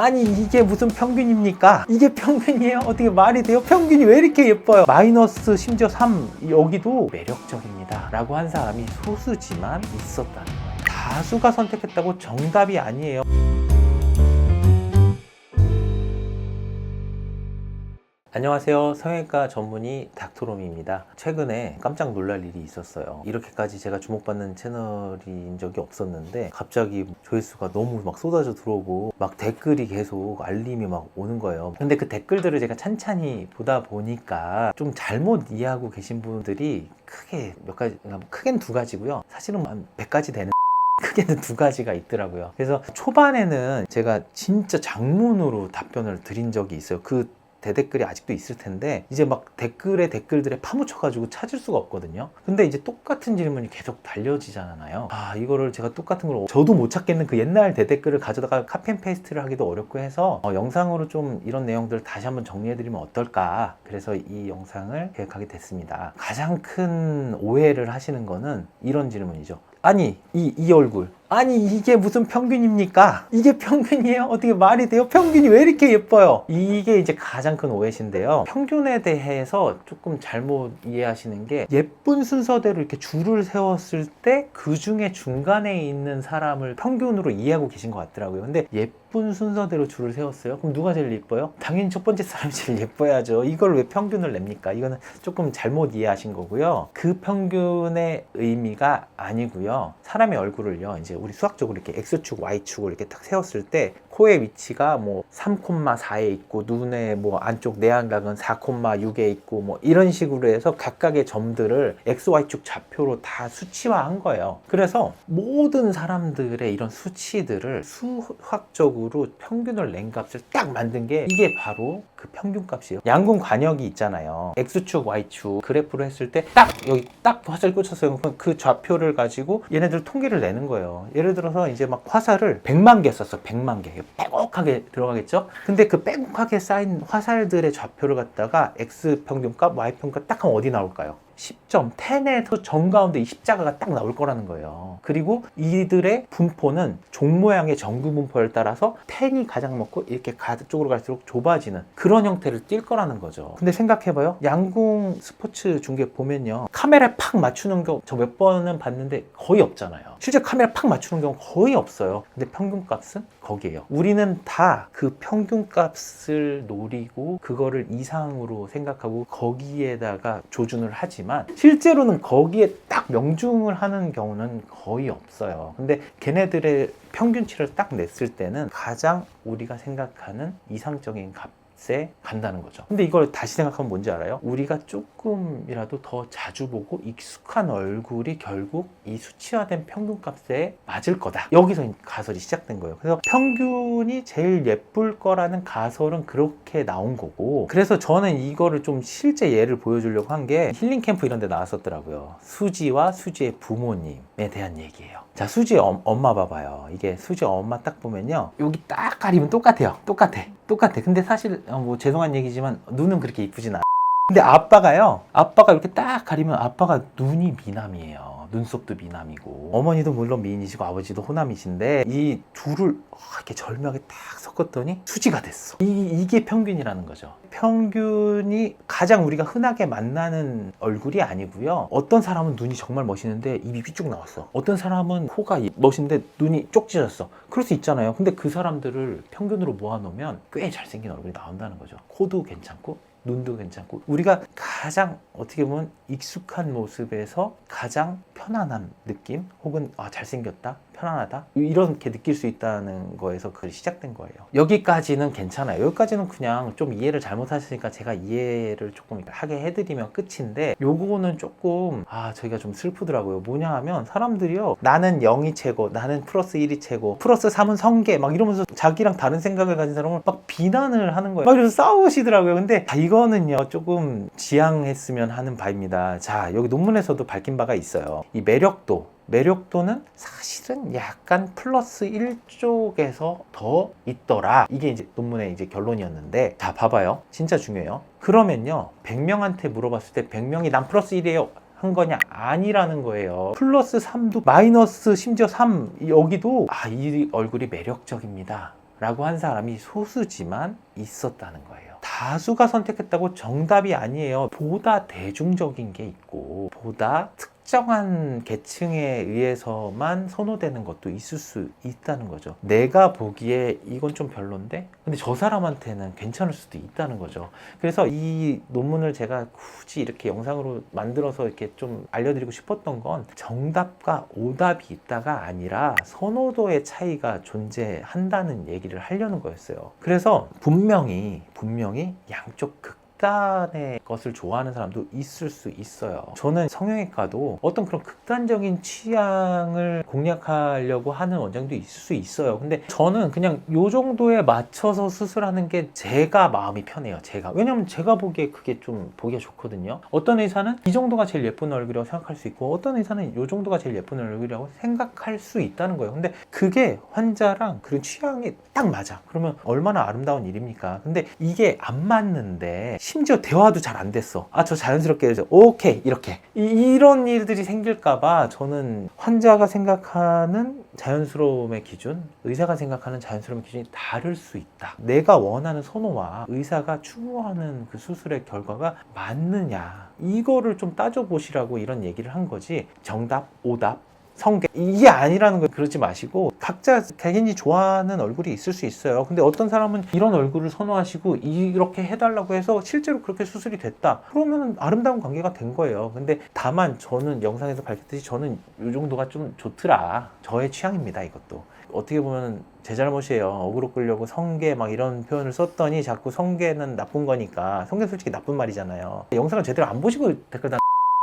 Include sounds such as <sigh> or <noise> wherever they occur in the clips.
아니 이게 무슨 평균입니까? 이게 평균이에요? 어떻게 말이 돼요? 평균이 왜 이렇게 예뻐요? 마이너스 심지어 3 여기도 매력적입니다 라고 한 사람이 소수지만 있었다는 거예요 다수가 선택했다고 정답이 아니에요 안녕하세요. 성형외과 전문의 닥터롬입니다. 최근에 깜짝 놀랄 일이 있었어요. 이렇게까지 제가 주목받는 채널인 적이 없었는데 갑자기 조회수가 너무 막 쏟아져 들어오고 막 댓글이 계속 알림이 막 오는 거예요. 근데 그 댓글들을 제가 찬찬히 보다 보니까 좀 잘못 이해하고 계신 분들이 크게 몇 가지, 크게는 두 가지고요. 사실은 한 100가지 되는 <laughs> 크게는 두 가지가 있더라고요. 그래서 초반에는 제가 진짜 장문으로 답변을 드린 적이 있어요. 그 대댓글이 아직도 있을 텐데 이제 막 댓글에 댓글들에 파묻혀가지고 찾을 수가 없거든요. 근데 이제 똑같은 질문이 계속 달려지잖아요. 아 이거를 제가 똑같은 걸 저도 못 찾겠는 그 옛날 대댓글을 가져다가 카피앤페이스트를 하기도 어렵고 해서 어, 영상으로 좀 이런 내용들을 다시 한번 정리해드리면 어떨까 그래서 이 영상을 계획하게 됐습니다. 가장 큰 오해를 하시는 거는 이런 질문이죠. 아니 이, 이 얼굴 아니 이게 무슨 평균입니까? 이게 평균이에요? 어떻게 말이 돼요? 평균이 왜 이렇게 예뻐요? 이게 이제 가장 큰 오해신데요. 평균에 대해서 조금 잘못 이해하시는 게 예쁜 순서대로 이렇게 줄을 세웠을 때 그 중에 중간에 있는 사람을 평균으로 이해하고 계신 것 같더라고요. 근데 예쁜 순서대로 줄을 세웠어요. 그럼 누가 제일 예뻐요? 당연히 첫 번째 사람이 제일 예뻐야죠. 이걸 왜 평균을 냅니까? 이거는 조금 잘못 이해하신 거고요. 그 평균의 의미가 아니고요. 사람의 얼굴을요. 이제 우리 수학적으로 이렇게 x축, y축을 이렇게 딱 세웠을 때 코의 위치가 뭐 3,4에 있고 눈의 뭐 안쪽 내안각은 4,6에 있고 뭐 이런 식으로 해서 각각의 점들을 x, y축 좌표로 다 수치화한 거예요. 그래서 모든 사람들의 이런 수치들을 수학적으로 평균을 낸 값을 딱 만든 게 이게 바로 그 평균 값이에요. 양궁 관역이 있잖아요. x축, y축 그래프로 했을 때 딱 여기 딱 화살 꽂혔어요. 그럼 그 좌표를 가지고 얘네들 통계를 내는 거예요. 예를 들어서 이제 막 화살을 100만 개 썼어. 100만 개. 빼곡하게 들어가겠죠? 근데 그 빼곡하게 쌓인 화살들의 좌표를 갖다가 x 평균값, y 평균값 딱 하면 어디 나올까요? 10점, 10에서 정 가운데 이 십자가가 딱 나올 거라는 거예요. 그리고 이들의 분포는 종 모양의 정규 분포를 따라서 10이 가장 먹고 이렇게 가쪽으로 갈수록 좁아지는 그런 형태를 띌 거라는 거죠. 근데 생각해봐요. 양궁 스포츠 중계 보면요. 카메라에 팍 맞추는 경우 저 몇 번은 봤는데 거의 없잖아요. 실제 카메라 팍 맞추는 경우 거의 없어요. 근데 평균 값은 거기에요. 우리는 다 그 평균 값을 노리고 그거를 이상으로 생각하고 거기에다가 조준을 하지만 실제로는 거기에 딱 명중을 하는 경우는 거의 없어요. 근데 걔네들의 평균치를 딱 냈을 때는 가장 우리가 생각하는 이상적인 값 에 간다는 거죠. 근데 이걸 다시 생각하면 뭔지 알아요? 우리가 조금이라도 더 자주 보고 익숙한 얼굴이 결국 이 수치화된 평균값에 맞을 거다. 여기서 가설이 시작된 거예요. 그래서 평균이 제일 예쁠 거라는 가설은 그렇게 나온 거고. 그래서 저는 이거를 좀 실제 예를 보여주려고 한 게 힐링 캠프 이런 데 나왔었더라고요. 수지와 수지의 부모님에 대한 얘기예요. 자, 수지 엄, 엄마 봐봐요. 이게 수지 엄마 딱 보면요. 여기 딱 가리면 똑같아요. 똑같아. 똑같아. 근데 사실 어, 뭐 죄송한 얘기지만 눈은 그렇게 이쁘진 않아. 근데 아빠가요. 아빠가 이렇게 딱 가리면 아빠가 눈이 미남이에요. 눈썹도 미남이고 어머니도 물론 미인이시고 아버지도 호남이신데 이 둘을 이렇게 절묘하게 딱 섞었더니 수지가 됐어. 이, 이게 평균이라는 거죠. 평균이 가장 우리가 흔하게 만나는 얼굴이 아니고요. 어떤 사람은 눈이 정말 멋있는데 입이 삐쭉 나왔어. 어떤 사람은 코가 멋있는데 눈이 쪽 찢어졌어. 그럴 수 있잖아요. 근데 그 사람들을 평균으로 모아놓으면 꽤 잘생긴 얼굴이 나온다는 거죠. 코도 괜찮고 눈도 괜찮고 우리가 가장 어떻게 보면 익숙한 모습에서 가장 편안한 느낌 혹은 아 잘생겼다 편안하다? 이렇게 느낄 수 있다는 거에서 그 시작된 거예요. 여기까지는 괜찮아요. 여기까지는 그냥 좀 이해를 잘못하시니까 제가 이해를 조금 하게 해드리면 끝인데 요거는 조금 아 저희가 좀 슬프더라고요. 뭐냐 하면 사람들이요 나는 0이 최고 나는 플러스 1이 최고 플러스 3은 성계 막 이러면서 자기랑 다른 생각을 가진 사람을 막 비난을 하는 거예요. 막 이러면서 싸우시더라고요. 근데 아, 이거는요 조금 지양했으면 하는 바입니다. 자 여기 논문에서도 밝힌 바가 있어요. 이 매력도 매력도는 사실은 약간 플러스 1 쪽에서 더 있더라. 이게 이제 논문의 이제 결론이었는데, 자, 봐봐요. 진짜 중요해요. 그러면요, 100명한테 물어봤을 때 100명이 난 플러스 1이에요. 한 거냐? 아니라는 거예요. 플러스 3도 마이너스 심지어 3 여기도 아, 이 얼굴이 매력적입니다. 라고 한 사람이 소수지만 있었다는 거예요. 다수가 선택했다고 정답이 아니에요. 보다 대중적인 게 있고, 보다 특정한 계층에 의해서만 선호되는 것도 있을 수 있다는 거죠. 내가 보기에 이건 좀 별론데? 근데 저 사람한테는 괜찮을 수도 있다는 거죠. 그래서 이 논문을 제가 굳이 이렇게 영상으로 만들어서 이렇게 좀 알려드리고 싶었던 건 정답과 오답이 있다가 아니라 선호도의 차이가 존재한다는 얘기를 하려는 거였어요. 그래서 분명히, 분명히 양쪽 극 극단의 것을 좋아하는 사람도 있을 수 있어요. 저는 성형외과도 어떤 그런 극단적인 취향을 공략하려고 하는 원장도 있을 수 있어요. 근데 저는 그냥 요 정도에 맞춰서 수술하는 게 제가 마음이 편해요. 제가. 왜냐면 제가 보기에 그게 좀 보기가 좋거든요. 어떤 의사는 이 정도가 제일 예쁜 얼굴이라고 생각할 수 있고 어떤 의사는 요 정도가 제일 예쁜 얼굴이라고 생각할 수 있다는 거예요. 근데 그게 환자랑 그런 취향이 딱 맞아. 그러면 얼마나 아름다운 일입니까? 근데 이게 안 맞는데 심지어 대화도 잘 안 됐어. 아, 저 자연스럽게 해서 오케이 이렇게 이, 런 일들이 생길까봐 저는 환자가 생각하는 자연스러움의 기준, 의사가 생각하는 자연스러움의 기준이 다를 수 있다. 내가 원하는 선호와 의사가 추구하는 그 수술의 결과가 맞느냐 이거를 좀 따져보시라고 이런 얘기를 한 거지. 정답, 오답 성계 이게 아니라는 걸 그러지 마시고 각자 개인이 좋아하는 얼굴이 있을 수 있어요. 근데 어떤 사람은 이런 얼굴을 선호하시고 이렇게 해달라고 해서 실제로 그렇게 수술이 됐다. 그러면 아름다운 관계가 된 거예요. 근데 다만 저는 영상에서 밝혔듯이 저는 이 정도가 좀 좋더라. 저의 취향입니다. 이것도. 어떻게 보면 제 잘못이에요. 어그로 끌려고 성계 막 이런 표현을 썼더니 자꾸 성계는 나쁜 거니까 성계 솔직히 나쁜 말이잖아요. 영상을 제대로 안 보시고 댓글 다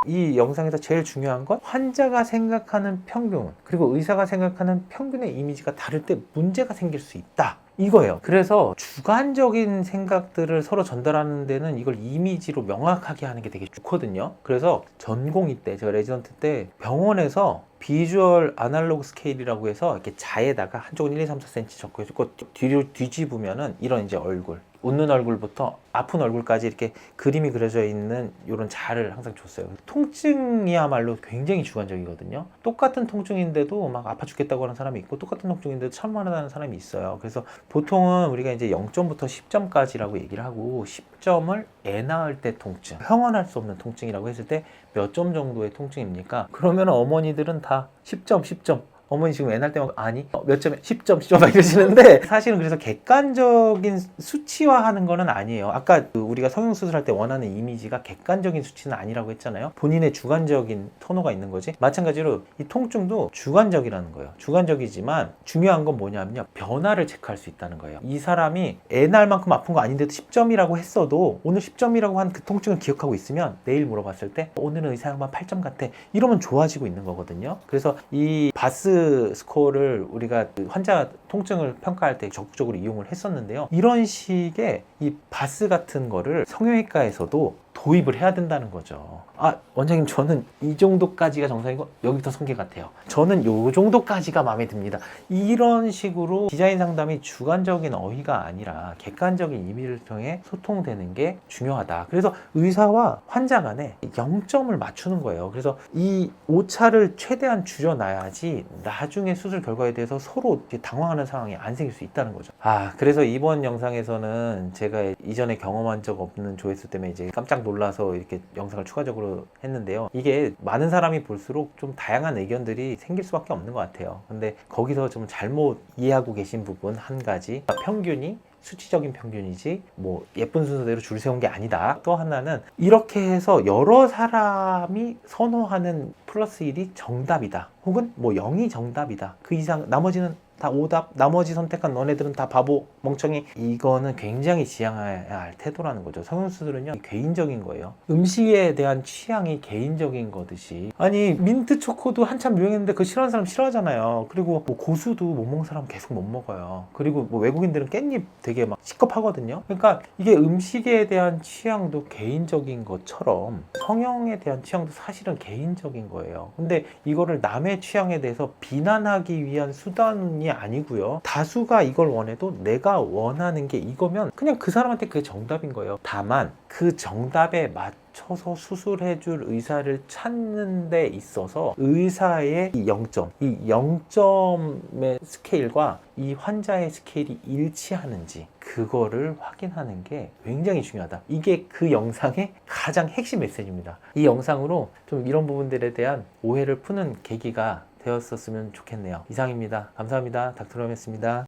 이 영상에서 제일 중요한 건 환자가 생각하는 평균 그리고 의사가 생각하는 평균의 이미지가 다를 때 문제가 생길 수 있다. 이거예요. 그래서 주관적인 생각들을 서로 전달하는 데는 이걸 이미지로 명확하게 하는 게 되게 좋거든요. 그래서 전공의 때, 제가 레지던트 때 병원에서 비주얼 아날로그 스케일이라고 해서 이렇게 자에다가 한쪽은 1, 2, 3, 4cm 적고 해주고 뒤로 뒤집으면은 이런 이제 얼굴 웃는 얼굴부터 아픈 얼굴까지 이렇게 그림이 그려져 있는 이런 자를 항상 줬어요. 통증이야말로 굉장히 주관적이거든요. 똑같은 통증인데도 막 아파 죽겠다고 하는 사람이 있고 똑같은 통증인데도 참만하다는 사람이 있어요. 그래서 보통은 우리가 이제 0점부터 10점까지라고 얘기를 하고 10점을 애 낳을 때 통증, 형언할 수 없는 통증이라고 했을 때 몇 점 정도의 통증입니까? 그러면 어머니들은 다 10점, 10점 어머니 지금 애 낳을 때만 아니? 어, 몇 점에? 10점 10점 막 이러시는데 <laughs> 사실은 그래서 객관적인 수치화하는 거는 아니에요. 아까 그 우리가 성형수술할 때 원하는 이미지가 객관적인 수치는 아니라고 했잖아요. 본인의 주관적인 선호가 있는 거지. 마찬가지로 이 통증도 주관적이라는 거예요. 주관적이지만 중요한 건 뭐냐면요. 변화를 체크할 수 있다는 거예요. 이 사람이 애 낳을 만큼 아픈 거 아닌데도 10점이라고 했어도 오늘 10점이라고 한 그 통증을 기억하고 있으면 내일 물어봤을 때 오늘은 의사 양반 8점 같아. 이러면 좋아지고 있는 거거든요. 그래서 이 바스 스코어를 우리가 그 환자 통증을 평가할 때 적극적으로 이용을 했었는데요. 이런 식의 이 바스 같은 거를 성형외과에서도 도입을 해야 된다는 거죠. 아, 원장님, 저는 이 정도까지가 정상이고, 여기부터 성계 같아요. 저는 요 정도까지가 마음에 듭니다. 이런 식으로 디자인 상담이 주관적인 어휘가 아니라 객관적인 이미를 통해 소통되는 게 중요하다. 그래서 의사와 환자 간에 0점을 맞추는 거예요. 그래서 이 오차를 최대한 줄여놔야지 나중에 수술 결과에 대해서 서로 당황하는 상황이 안 생길 수 있다는 거죠. 아, 그래서 이번 영상에서는 제가 이전에 경험한 적 없는 조회수 때문에 이제 깜짝 놀라서 이렇게 영상을 추가적으로 했는데요. 이게 많은 사람이 볼수록 좀 다양한 의견들이 생길 수밖에 없는 것 같아요. 근데 거기서 좀 잘못 이해하고 계신 부분 한 가지 평균이 수치적인 평균이지 뭐 예쁜 순서대로 줄 세운 게 아니다. 또 하나는 이렇게 해서 여러 사람이 선호하는 플러스 1이 정답이다. 혹은 뭐 0이 정답이다. 그 이상 나머지는 다 오답, 나머지 선택한 너네들은 다 바보, 멍청이. 이거는 굉장히 지양해야 할 태도라는 거죠. 성형수술은요, 개인적인 거예요. 음식에 대한 취향이 개인적인 거듯이. 아니, 민트 초코도 한참 유행했는데 그거 싫어하는 사람 싫어하잖아요. 그리고 뭐 고수도 못 먹는 사람 계속 못 먹어요. 그리고 뭐 외국인들은 깻잎 되게 막 시겁하거든요. 그러니까 이게 음식에 대한 취향도 개인적인 것처럼 성형에 대한 취향도 사실은 개인적인 거예요. 근데 이거를 남의 취향에 대해서 비난하기 위한 수단이 아니고요. 다수가 이걸 원해도 내가 원하는 게 이거면 그냥 그 사람한테 그게 정답인 거예요. 다만 그 정답에 맞 쳐서 수술해 줄 의사를 찾는 데 있어서 의사의 이 0점, 이 0점의 스케일과 이 환자의 스케일이 일치하는지 그거를 확인하는 게 굉장히 중요하다. 이게 그 영상의 가장 핵심 메시지입니다. 이 영상으로 좀 이런 부분들에 대한 오해를 푸는 계기가 되었었으면 좋겠네요. 이상입니다. 감사합니다. 닥터럼이었습니다.